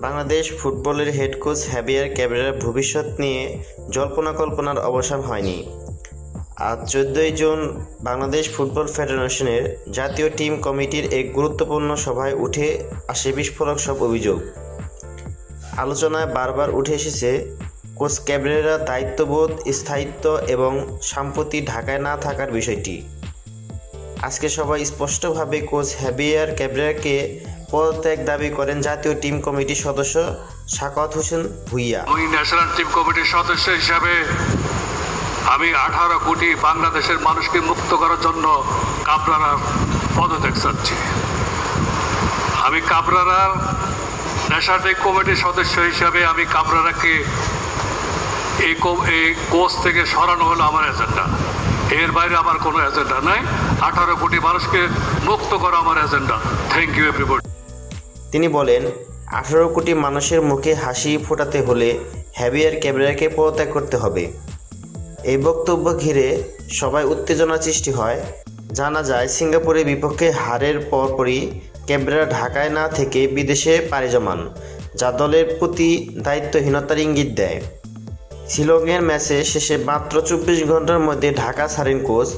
বাংলাদেশ ফুটবলের head coach heavier ক্যাবেরার ভবিষ্যৎ নিয়ে জল্পনা কল্পনার অবসান হয়নি। আজ চোদ্দই জুন বাংলাদেশ ফুটবল ফেডারেশনের জাতীয় টিম কমিটির এক গুরুত্বপূর্ণ সভায় উঠে আসে বিস্ফোরক সব অভিযোগ। আলোচনায় বারবার উঠে এসেছে, কোচ ক্যাবরেরা দায়িত্ববোধ, স্থায়িত্ব এবং সাম্প্রতি ঢাকায় না থাকার বিষয়টি। আজকে সবাই স্পষ্টভাবে কোচ হ্যাভিয়ার ক্যাবরেরাকে পদত্যাগ দাবি করেন জাতীয় টিম কমিটির সদস্য সাকাওয়াত হোসেন ভুইয়া। আমি ন্যাশনাল টিম কমিটির সদস্য হিসাবে আমি আঠারো কোটি বাংলাদেশের মানুষকে মুক্ত করার জন্য কাবরারার পদত্যাগ চাচ্ছি। আমি কাবরারার ন্যাশনাল টিম কমিটির সদস্য হিসাবে আমি কাবরারাকে এই কোচ থেকে সরানো হলো আমার এজেন্ডা। এর বাইরে আমার কোনো এজেন্ডা নাই। আঠারো কোটি মানুষকে মুক্ত করা আমার এজেন্ডা। থ্যাংক ইউ এভরিবডি তিনি বলেন, আঠারো কোটি মানুষের মুখে হাসি ফোটাতে হলে হ্যাভিয়ার ক্যাবরেরাকে পদত্যাগ করতে হবে। এই বক্তব্য ঘিরে সবাই উত্তেজনা সৃষ্টি হয়। জানা যায়, সিঙ্গাপুরের বিপক্ষে হারের পরপরই ক্যাবরেরা ঢাকায় না থেকে বিদেশে পাড়ি জমান, যা দলের প্রতি দায়িত্বহীনতার ইঙ্গিত দেয়। শিলংয়ের ম্যাচে শেষে মাত্র চব্বিশ ঘণ্টার মধ্যে ঢাকা ছাড়েন কোচ।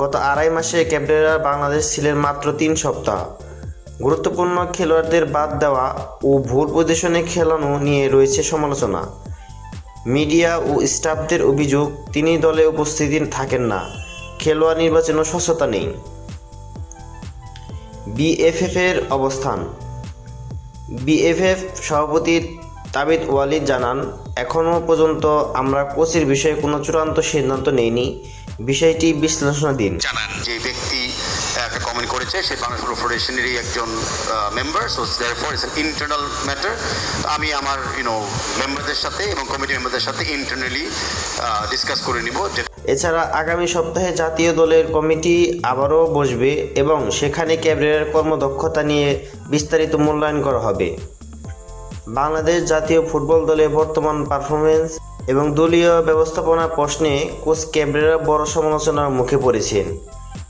গত আড়াই মাসে ক্যাবরেরা বাংলাদেশ ছিলেন মাত্র তিন সপ্তাহ। গুরুত্বপূর্ণ খেলোয়াড়দের বাদ দেওয়া ও ভুল পজিশনে খেলানো নিয়ে রয়েছে সমালোচনা। মিডিয়া ও স্টাফদের অভিযোগ, তিনি দলে উপস্থিতি থাকেন না। খেলোয়াড় নির্বাচনেও স্বচ্ছতা নেই। বিএফএফ এর অবস্থান। বিএফএফ সভাপতি তাবিদ ওয়ালিদ জানান এখনও পর্যন্ত আমরা কোচের বিষয়ে কোনো চূড়ান্ত সিদ্ধান্ত নেইনি। বিষয়টি বিশ্লেষণাধীন। জানান যে ব্যক্তি একটা কমেন্ট করেছে সে ফেডারেশনেরই একজন member so it's internal matter আমি আমার ইউনো মেম্বারদের সাথে এবং কমিটি মেম্বারদের সাথে ইন্টারনালি ডিসকাস করে নিব এছাড়া আগামী সপ্তাহে জাতীয় দলের কমিটি আবারও বসবে এবং সেখানে ক্যাবরের কর্মদক্ষতা নিয়ে বিস্তারিত মূল্যায়ন করা হবে। বাংলাদেশ জাতীয় ফুটবল দলের বর্তমান পারফরমেন্স এবং দলীয় ব্যবস্থাপনা প্রশ্নে কোচ ক্যাবরেরা বড় সমালোচনার মুখে পড়েছেন।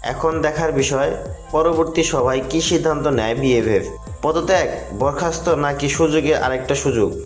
এখন দেখার বিষয়, পরবর্তী সভায় কি সিদ্ধান্ত নেয় বিএফএফ? পদত্যাগ, বরখাস্ত নাকি সুযোগের আরেকটা সুযোগ?